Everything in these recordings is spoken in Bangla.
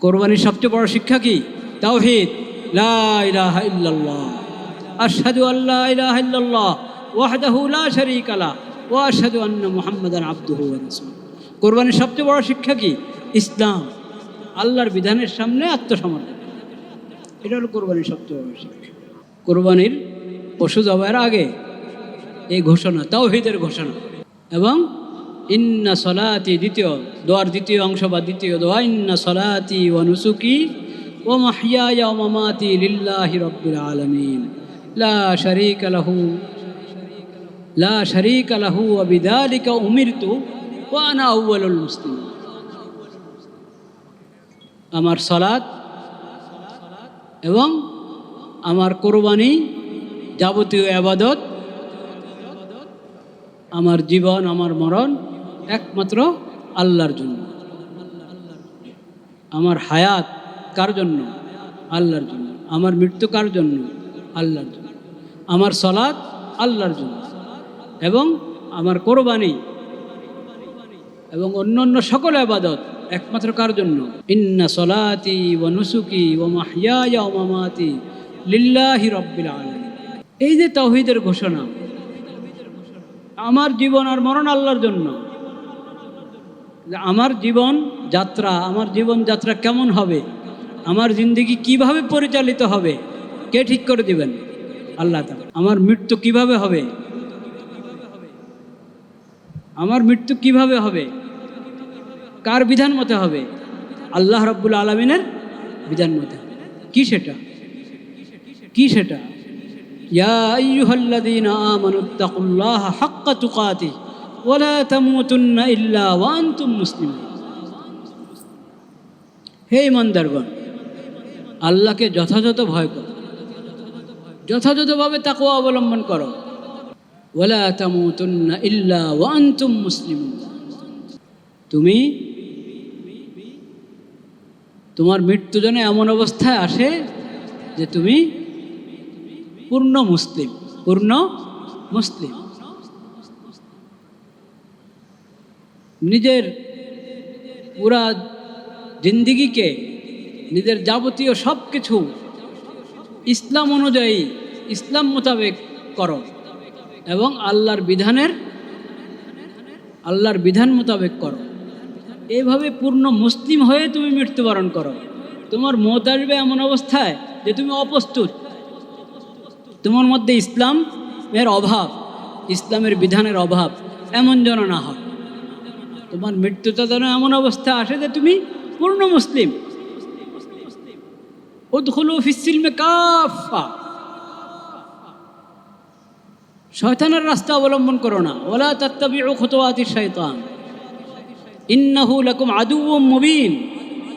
কোরবানির সবচেয়ে বড় শিক্ষা কি? তাওহিদ। কোরবানির সবচেয়ে বড় শিক্ষা কি? ইসলাম। আল্লাহর বিধানের সামনে আত্মসমর্পণ। এটা হলো কোরবানির সবচেয়ে বড় শিক্ষা। কোরবানির পশু জবাইয়ের আগে এই ঘোষণা, তাওহিদের ঘোষণা। এবং ইন্না সলাতি দ্বিতীয় দোয়ার দ্বিতীয় অংশ বা দ্বিতীয় দোয়া, ইন্না সলাতি ও নুসুকি ও মাহিয়া ও মামাতি লিল্লাহি রব্বিল আলমিন। লা শরীক লাহু, লা শরীক লাহু ও উমিরতু ও আনা আউ্বালুল মুসলিম আমার সলাৎ এবং আমার কোরবানি যাবতীয় আবাদত, আমার জীবন, আমার মরণ একমাত্র আল্লাহর জন্য। আমার হায়াত কার জন্য? আল্লাহর জন্য। আমার মৃত্যু কার জন্য? আল্লাহর জন্য। আমার সলাদ আল্লাহর জন্য। এবং আমার কোরবানি এবং অন্য অন্য সকল আবাদত একমাত্র কার জন্য? ইন্না সলাতি ও নুসুকি ও মাহিয়া ও মামাতি লিল্লাহি রব্বিল আলামিন। এই যে তাওহীদের ঘোষণা, আমার জীবন আর মরণ আল্লাহর জন্য। আমার জীবন যাত্রা, আমার জীবন যাত্রা কেমন হবে? আমার জিন্দগি কীভাবে পরিচালিত হবে? কে ঠিক করে দিবেন? আল্লাহ আমার মৃত্যু কীভাবে হবে? আমার মৃত্যু কীভাবে হবে? কার বিধান মতে হবে? আল্লাহ রব্বুল আলমিনের বিধান মতে কি সেটা? কি সেটা? ইয়া আইয়ুহাল্লাযীনা আমানু তাকুল্লাহা হাক্কা তুকাতিহ। তামুতুন্না ইল্লা ওয়া আনতুম মুসলিমুন হে ইমানদারগণ, আল্লাহকে যথাযথ ভয় করো। যথাযথভাবে তাকওয়া অবলম্বন করো। ওয়ালা তামুতুন্না ইল্লা ওয়া আনতুম মুসলিমুন তুমি তোমার মৃত্যু যেন এমন অবস্থায় আসে যে তুমি পূর্ণ মুসলিম পূর্ণ মুসলিম। নিজের পুরা জিন্দিগিকে, নিজের যাবতীয় সব কিছু ইসলাম অনুযায়ী, ইসলাম মোতাবেক করো এবং আল্লাহর বিধানের, আল্লাহর বিধান মোতাবেক করো। এইভাবে পূর্ণ মুসলিম হয়ে তুমি মৃত্যুবরণ করো। তোমার মত আসবে এমন অবস্থায় যে তুমি অপ্রস্তুত। তোমার মধ্যে ইসলাম এর অভাব, ইসলামের বিধানের অভাব এমন যেন না হয়। তোমার মৃত্যুটা যেন এমন অবস্থা আসে যে তুমি পূর্ণ মুসলিম। শয়তানের রাস্তা অবলম্বন করো না। ওলা তাত্তাবি খতোয়াতি শয়তান ইন্নাহু লাকুম আদু মুবিন।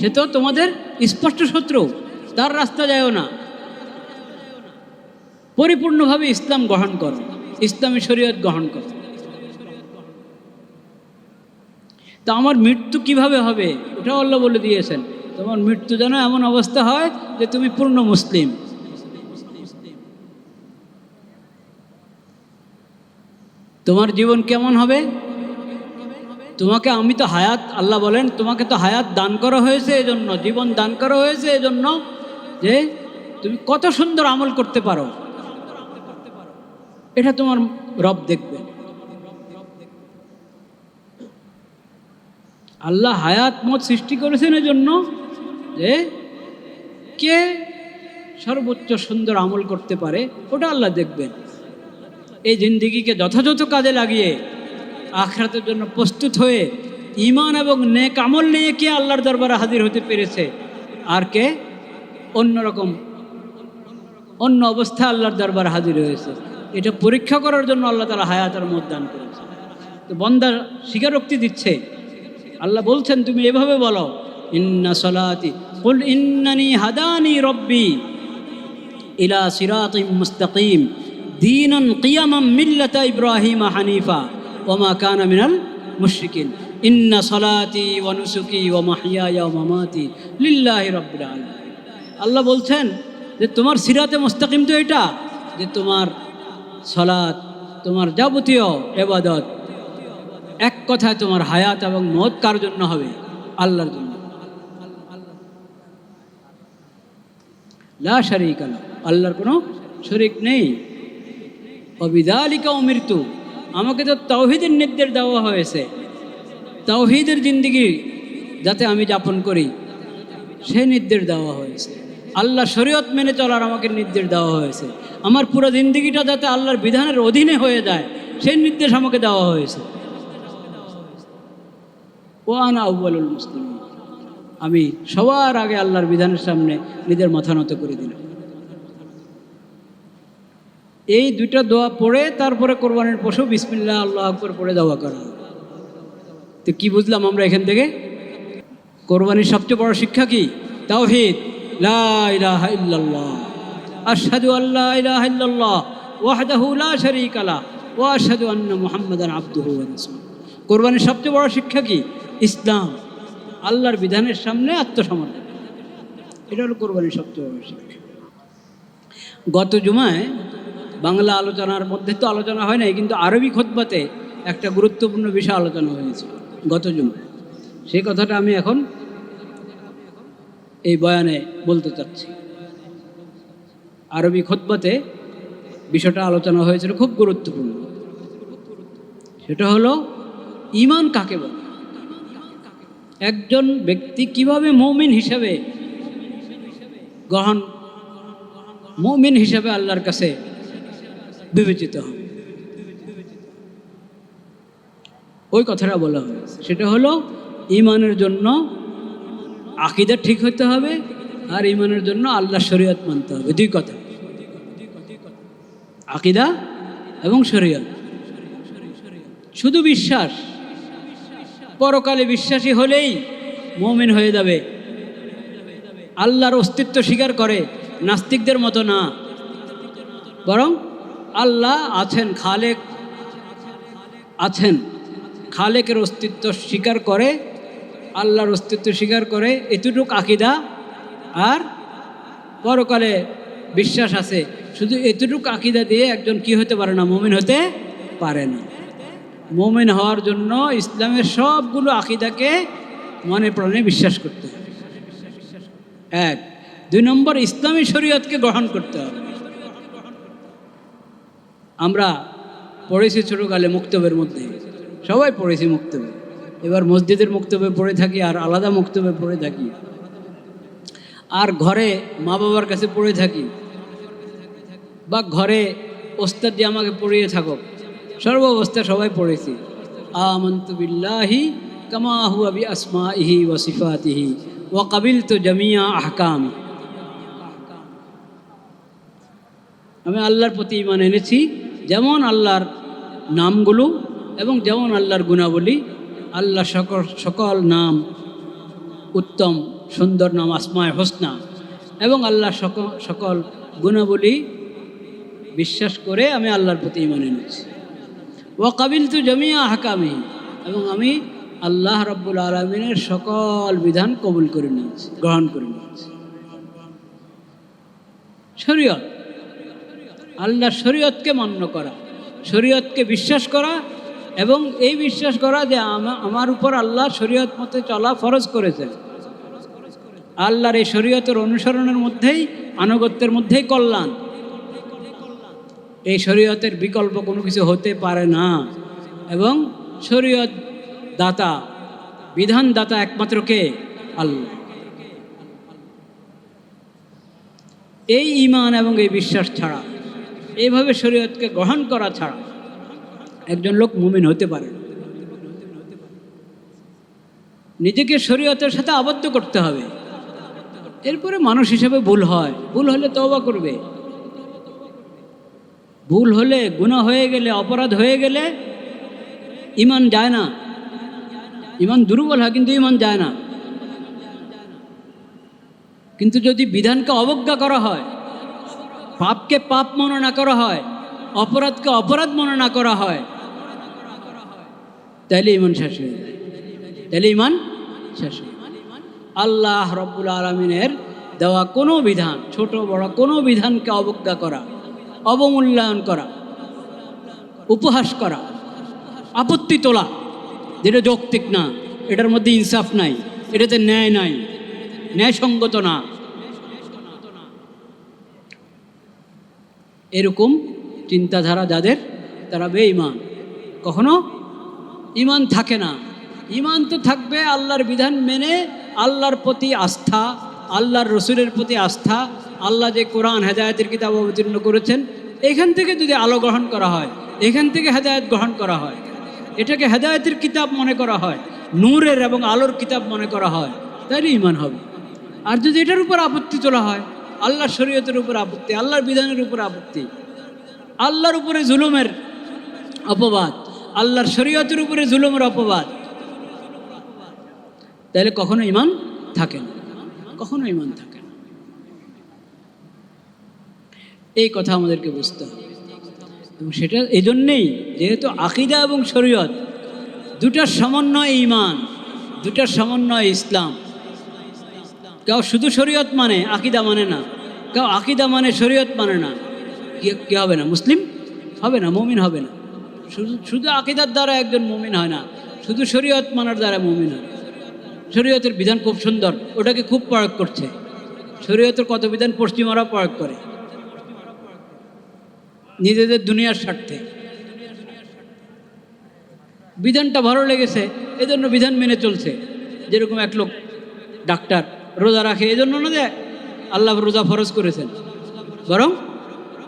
সে তো তোমাদের স্পষ্ট শত্রু। তার রাস্তা যায়ও না। পরিপূর্ণভাবে ইসলাম গ্রহণ করো। ইসলামী শরীয়ত গ্রহণ করো। তা আমার মৃত্যু কীভাবে হবে? ওটা আল্লাহ বলে দিয়েছেন। তোমার মৃত্যু যেন এমন অবস্থা হয় যে তুমি পূর্ণ মুসলিম। তোমার জীবন কেমন হবে? তোমাকে আমি তো হায়াত, আল্লাহ বলেন, তোমাকে তো হায়াত দান করা হয়েছে এজন্য, জীবন দান করা হয়েছে এজন্য যে তুমি কত সুন্দর আমল করতে পারো। এটা তোমার রব দেখবে। আল্লাহ হায়াত মত সৃষ্টি করেছেন জন্য যে কে সর্বোচ্চ সুন্দর আমল করতে পারে, ওটা আল্লাহ দেখবেন। এই জিন্দিগিকে যথাযথ কাজে লাগিয়ে আখরাতের জন্য প্রস্তুত হয়ে ইমান এবং নেক আমল নিয়ে কে আল্লাহর দরবারে হাজির হতে পেরেছে আর কে অন্যরকম অন্য অবস্থা আল্লাহর দরবারে হাজির হয়েছে। এটা পরীক্ষা করার জন্য আল্লাহ তালা হায়াতের মত দান করেছে তো বন্দা স্বীকারোক্তি দিচ্ছে আল্লাহ বলছেন, তুমি এভাবে বলো, ইন্না সলাতি, কুল ইন্নানি হাদানি রব্বি ইলা সিরাতিম মুস্তাকিম, দীনান কিয়ামাম মিল্লাতা ইব্রাহিম হানিফা ওমা কানা মিনাল মুশরিকিন, ইন্না সলাতি ওয়া নুসুকি ওয়া মাহইয়ায়া ওয়া মামাতি, লিল্লাহি রাব্বিল আলামিন। আল্লাহ বলছেন যে, তোমার সিরাতে মুস্তাকিম তো এটা, যে তোমার সলাত তোমার যাবতীয় এবাদত এক কথায় তোমার হায়াত এবং মত কার জন্য হবে? আল্লাহর জন্য। লা আল্লাহর কোনো শরিক নেই। অবিদালিকা মৃত্যু আমাকে তো তৌহিদের নির্দেশ দেওয়া হয়েছে। তৌহিদের জিন্দিগি যাতে আমি যাপন করি, সে নির্দেশ দেওয়া হয়েছে। আল্লাহ শরীয়ত মেনে চলার আমাকে নির্দেশ দেওয়া হয়েছে। আমার পুরো জিন্দিগিটা যাতে আল্লাহর বিধানের অধীনে হয়ে যায় সেই নির্দেশ আমাকে দেওয়া হয়েছে। ও আনা আউ্বালুল মুসলিম আমি সবার আগে আল্লাহর বিধানের সামনে নিজের মাথা নত করে দিলাম। এই দুইটা দোয়া পড়ে তারপরে কোরবানির পশু বিসমিল্লাহ, আল্লাহ আকবর পড়ে দেওয়া করা। তো কি বুঝলাম আমরা এখান থেকে? কোরবানির সবচেয়ে বড় শিক্ষা কি? তাওহিদ। লা ইলাহা ইল্লাল্লাহ। আশহাদু আল্লা ইলাহা ইল্লাল্লাহ। ওয়াহদাহু লা কোরবানির সবচেয়ে বড় শিক্ষা কি? ইসলাম, আল্লাহর বিধানের সামনে আত্মসমর্পণ। এটা হলো কোরবানির সবচেয়ে বড় শিক্ষা গত জুমায় বাংলা আলোচনার মধ্যে তো আলোচনা হয় নাই, কিন্তু আরবি খোদবাতে একটা গুরুত্বপূর্ণ বিষয় আলোচনা হয়েছে গত জুমায়। সেই কথাটা আমি এখন এই বয়ানে বলতে চাচ্ছি। আরবি খোদবাতে বিষয়টা আলোচনা হয়েছিল খুব গুরুত্বপূর্ণ। সেটা হলো, ইমান কাকে বলে? একজন ব্যক্তি কীভাবে মৌমিন হিসাবে গ্রহণ মৌমিন হিসাবে আল্লাহর কাছে বিবেচিত হবে ওই কথাটা বলা হয়েছে সেটা হলো, ইমানের জন্য আকিদা ঠিক হতে হবে আর ইমানের জন্য আল্লাহ শরীয়ত মানতে হবে। দুই কথা। আকিদা এবং শরীয়ত। শুধু বিশ্বাস পরকালে বিশ্বাসী হলেই মমিন হয়ে যাবে। আল্লাহর অস্তিত্ব স্বীকার করে, নাস্তিকদের মতো না। বরং আল্লাহ আছেন, খালেক আছেন। খালেকের অস্তিত্ব স্বীকার করে, আল্লাহর অস্তিত্ব স্বীকার করে, এতটুক আকিদা আর পরকালে বিশ্বাস আছে। শুধু এতটুকু আকিদা দিয়ে একজন কি হতে পারে না, মমিন হতে পারে না। মমিন হওয়ার জন্য ইসলামের সবগুলো আকিদাকে মনে প্রাণে বিশ্বাস করতে হবে। এক। দুই নম্বর, ইসলামী শরীয়তকে গ্রহণ করতে হবে। আমরা পড়েছি ছোটোকালে মুক্তবের মধ্যে। সবাই পড়েছি মুক্তবে। এবার মসজিদের মুক্তবে পড়ে থাকি আর আলাদা মুক্তবে পড়ে থাকি। আর ঘরে মা বাবার কাছে পড়ে থাকি। বা ঘরে ওস্তাদ আমাকে পড়িয়ে থাকুক। সর্ব অবস্থায় সবাই পড়েছি। আমন্তু বিল্লাহি কামা হুয়া বি আসমা ইহি ওয়া সিফাতিহি ওয়া কাবিল তো জামিয়া আহকাম। আমি আল্লাহর প্রতি ইমান এনেছি, যেমন আল্লাহর নামগুলো এবং যেমন আল্লাহর গুণাবলী, আল্লাহ সকল সকল নাম উত্তম, সুন্দর নাম আসমায় হোসনা এবং আল্লাহ সকল সকল গুণাবলী বিশ্বাস করে আমি আল্লাহর প্রতি ইমান এনেছি। ও কাবিল তু জমিয়া হাকামি এবং আমি আল্লাহ রব্বুল আলমিনের সকল বিধান কবুল করে নিয়েছি, গ্রহণ করে নিয়েছি। শরীয়ত। আল্লাহর শরীয়তকে মান্য করা, শরীয়তকে বিশ্বাস করা এবং এই বিশ্বাস করা যে আমার উপর আল্লাহ শরীয়ত মতে চলা ফরজ করেছেন। আল্লাহর এই শরীয়তের অনুসরণের মধ্যেই, আনুগত্যের মধ্যেই কল্যাণ। এই শরীয়তের বিকল্প কোনো কিছু হতে পারে না। এবং শরীয়ত দাতা বিধান দাতা একমাত্র কে? আল্লাহ। এই ইমান এবং এই বিশ্বাস ছাড়া, এইভাবে শরীয়তকে গ্রহণ করা ছাড়া একজন লোক মুমিন হতে পারে নিজেকে শরীয়তের সাথে আবদ্ধ করতে হবে। এরপরে মানুষ হিসেবে ভুল হয়। ভুল হলে তওবা করবে। ভুল হলে, গুনাহ হয়ে গেলে, অপরাধ হয়ে গেলে ইমান যায় না। ইমান দুর্বল হয়, কিন্তু ইমান যায় না। কিন্তু যদি বিধানকে অবজ্ঞা করা হয়, পাপকে পাপ মনে না করা হয়, অপরাধকে অপরাধ মনে না করা হয় তাহলে ইমান শেষ হয়ে যায়। তাহলে ইমান শেষ হয়ে আল্লাহ রব্বুল আলমিনের দেওয়া কোনো বিধান, ছোট বড় কোনো বিধানকে অবজ্ঞা করা অবমূল্যায়ন করা, উপহাস করা, আপত্তি তোলা, যেটা যৌক্তিক না, এটার মধ্যে ইনসাফ নাই, এটাতে ন্যায় নাই, ন্যায়সঙ্গত না। এরকম চিন্তাধারা যাদের, তারা বেঈমান। কখনো? ইমান থাকে না। ইমান তো থাকবে আল্লাহর বিধান মেনে, আল্লাহর প্রতি আস্থা, আল্লাহর রসুলের প্রতি আস্থা আল্লাহ যে কোরআন হেদায়তের কিতাব অবতীর্ণ করেছেন, এখান থেকে যদি আলো গ্রহণ করা হয়, এখান থেকে হেদায়ত গ্রহণ করা হয়, এটাকে হেদায়তের কিতাব মনে করা হয়, নূরের এবং আলোর কিতাব মনে করা হয় তাহলে ইমান হবে। আর যদি এটার উপর আপত্তি তোলা হয়, আল্লাহর শরীয়তের উপর আপত্তি, আল্লাহর বিধানের উপর আপত্তি, আল্লাহর উপরে জুলুমের অপবাদ, আল্লাহর শরীয়তের উপরে জুলুমের অপবাদ তাহলে কখনো ইমান থাকে না। কখনো ইমান থাকে না এই কথা আমাদেরকে বুঝতে হবে। এবং সেটা এই জন্যেই যেহেতু আকিদা এবং শরীয়ত দুটার সমন্বয় ইমান দুটার সমন্বয় ইসলাম। কেউ শুধু শরীয়ত মানে আকিদা মানে না। কেউ আকিদা মানে শরীয়ত মানে না। কি হবে না? মুসলিম হবে না? মমিন হবে না? শুধু শুধু আকিদার দ্বারা একজন মমিন হয় না। শুধু শরীয়ত মানার দ্বারা মমিন হয়। শরীয়তের বিধান খুব সুন্দর। ওটাকে খুব প্রয়োগ করছে। শরীয়তের কত বিধান পশ্চিমারা প্রয়োগ করে। নিজেদের দুনিয়ার স্বার্থে। বিধানটা ভালো লেগেছে, এজন্য বিধান মেনে চলছে। যেরকম এক লোক ডাক্তার রোজা রাখে, এজন্য না দেয় আল্লাহ রোজা ফরজ করেছেন। বরং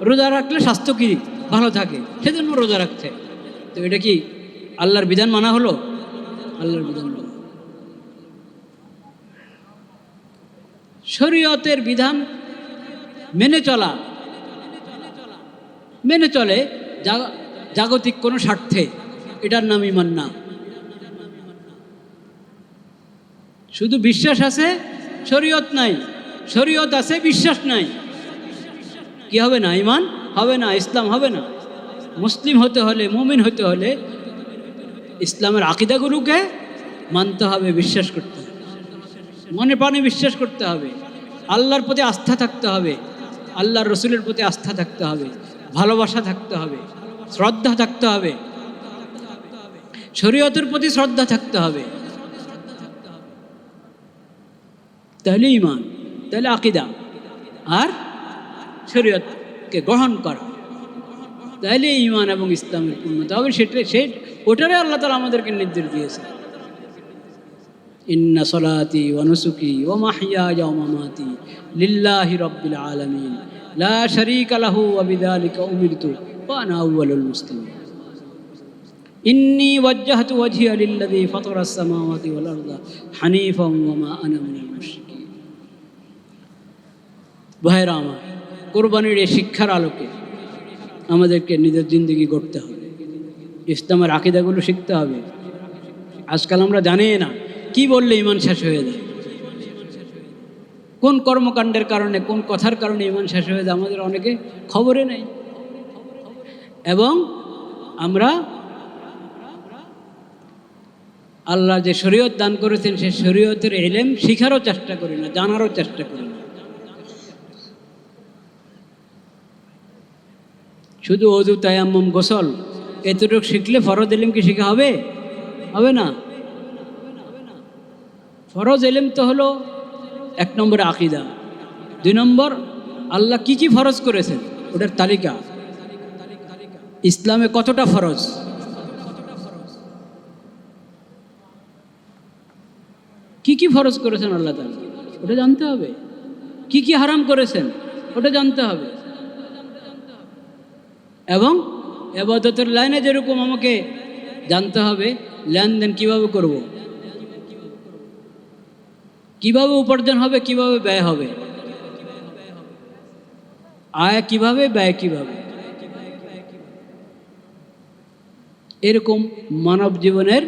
রোজা রাখলে স্বাস্থ্য কি ভালো থাকে, সেজন্য রোজা রাখছে। তো এটা কি আল্লাহর বিধান মানা হলো? আল্লাহর বিধান। শরীয়তের বিধান মেনে চলা মেনে চলে জাগতিক কোনো স্বার্থে। এটার নাম ইমান না শুধু বিশ্বাস আছে, শরীয়ত নাই। শরীয়ত আছে, বিশ্বাস নাই। কি হবে না ইমান হবে না, ইসলাম হবে না। মুসলিম হতে হলে, মুমিন হতে হলে ইসলামের আকিদাগুলোকে মানতে হবে, বিশ্বাস করতে হবে। মনে প্রাণে বিশ্বাস করতে হবে। আল্লাহর প্রতি আস্থা থাকতে হবে। আল্লাহর রসুলের প্রতি আস্থা থাকতে হবে। ভালোবাসা থাকতে হবে, শ্রদ্ধা থাকতে হবে, শরীয়তের প্রতি শ্রদ্ধা থাকতে হবে। তাহলে ইমান তাহলে আকিদা আর শরীয়তকে গ্রহণ করা। তাহলে ইমান এবং ইসলামের পূর্ণতা হবে, সেটা, সে, ওটারে আল্লাহ তালা আমাদেরকে নির্দেশ দিয়েছে। ইন্না সলাতি ওয়ানুসুকি ও মাহিয়া মামাতি লিল্লাহি রব্বিল আলামিন। লা শারীকা লাহু ওয়া বিযালিকা উমিরতু ওয়া ইন্নী ওয়াজ্জাহতু ওয়াজহিয়া লিল্লাযী ফাতারাস সামাওয়াতি ওয়াল আরদা হানিফাম ওয়া মা আনা মিনাল কোরবানির এই শিক্ষার আলোকে আমাদেরকে নিজের জিন্দগি গড়তে হবে। ইসলামের আকিদাগুলো শিখতে হবে। আজকাল আমরা জানি না, কি বললে ইমান শেষ হয়ে যায়। কোন কর্মকাণ্ডের কারণে, কোন কথার কারণে ইমান শেষ হয়ে যায় আমাদের অনেকে খবরে নেই। এবং আমরা আল্লাহ যে শরীয়ত দান করেছেন, সে শরীয়তের এলেম শিখারও চেষ্টা করি না, জানারও চেষ্টা করি না। শুধু অজু তায়াম্মম, গোসল, এতটুকু শিখলে ফরজ এলিম কি শিখা হবে? হবে না। ফরজ এলিম তো হলো এক নম্বরে আকিদা। দুই নম্বর, আল্লাহ কি কি ফরজ করেছেন? ওটার তালিকা। ইসলামে কতটা ফরজ? কি কি ফরজ করেছেন আল্লাহ তাআলা? ওটা জানতে হবে। কি কি হারাম করেছেন? ওটা জানতে হবে। এবং এবাদতের লাইনে যেরকম আমাকে জানতে হবে, লেনদেন কীভাবে করব। কীভাবে উপার্জন হবে, কীভাবে ব্যয় হবে? আয় কীভাবে, ব্যয় কীভাবে? এরকম মানব জীবনের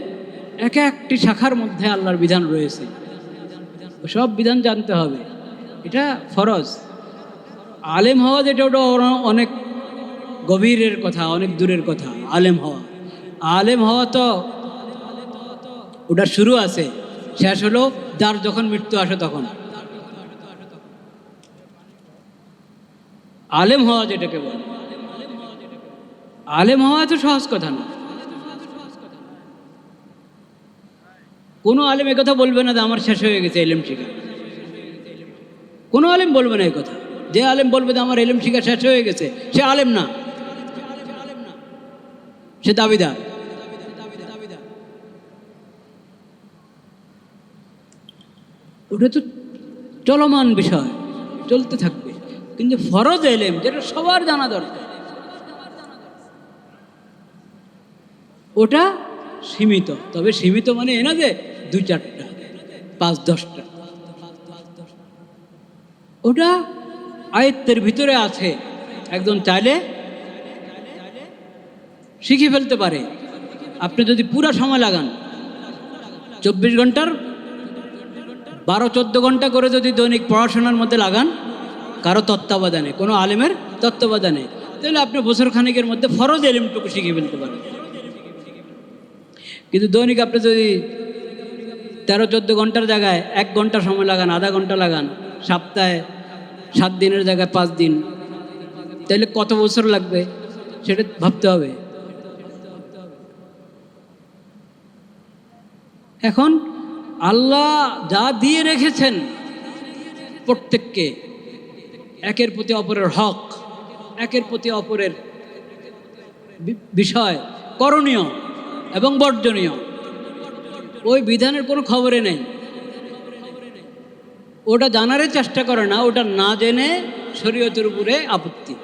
এক একটি শাখার মধ্যে আল্লাহর বিধান রয়েছে। সব বিধান জানতে হবে। এটা ফরজ। আলেম হওয়া যেটা, ওটা অনেক গভীরের কথা, অনেক দূরের কথা, আলেম হওয়া। আলেম হওয়া তো, ওটা শুরু আছে, শেষ হলো যার যখন মৃত্যু আসে তখন। আলেম হওয়া যেটাকে বলে। আলেম হওয়া তো সহজ কথা না। কোনো আলেম একথা বলবে না যে আমার শেষ হয়ে গেছে এলেম শিখা। কোনো আলেম বলবে না এই কথা। যে আলেম বলবে যে আমার এলেম শিখা শেষ হয়ে গেছে, সে আলেম না। সে দাবিদার। ওটা তো চলমান বিষয়, চলতে থাকবে। কিন্তু ফরজ এলেম, যেটা সবার জানা দরকার। ওটা সীমিত, তবে সীমিত মানে এ না যে দু চারটা, পাঁচ দশটা। ওটা আয়ত্তের ভিতরে আছে, একজন চাইলে শিখে ফেলতে পারে। আপনি যদি পুরা সময় লাগান, চব্বিশ ঘণ্টার বারো, চোদ্দ ঘণ্টা করে যদি দৈনিক পড়াশোনার মধ্যে লাগান, কারও তত্ত্বাবধানে, কোনো আলেমের তত্ত্বাবধানে, তাহলে আপনি বছর খানিকের মধ্যে ফরজ এলিমটুকু শিখে ফেলতে পারেন কিন্তু দৈনিক আপনি যদি তেরো, চোদ্দ ঘণ্টার জায়গায় এক ঘণ্টা সময় লাগান, আধা ঘণ্টা লাগান, সপ্তাহে সাত দিনের জায়গায় পাঁচ দিন, তাহলে কত বছর লাগবে সেটা ভাবতে হবে। এখন আল্লাহ যা দিয়ে রেখেছেন প্রত্যেককে, একের প্রতি অপরের হক, একের প্রতি অপরের বিষয় করণীয় এবং বর্জনীয়। ওই বিধানের কোনো খবরে নেই। ওটা জানারই চেষ্টা করে না, ওটা না জেনে শরীয়তের উপরে আপত্তি।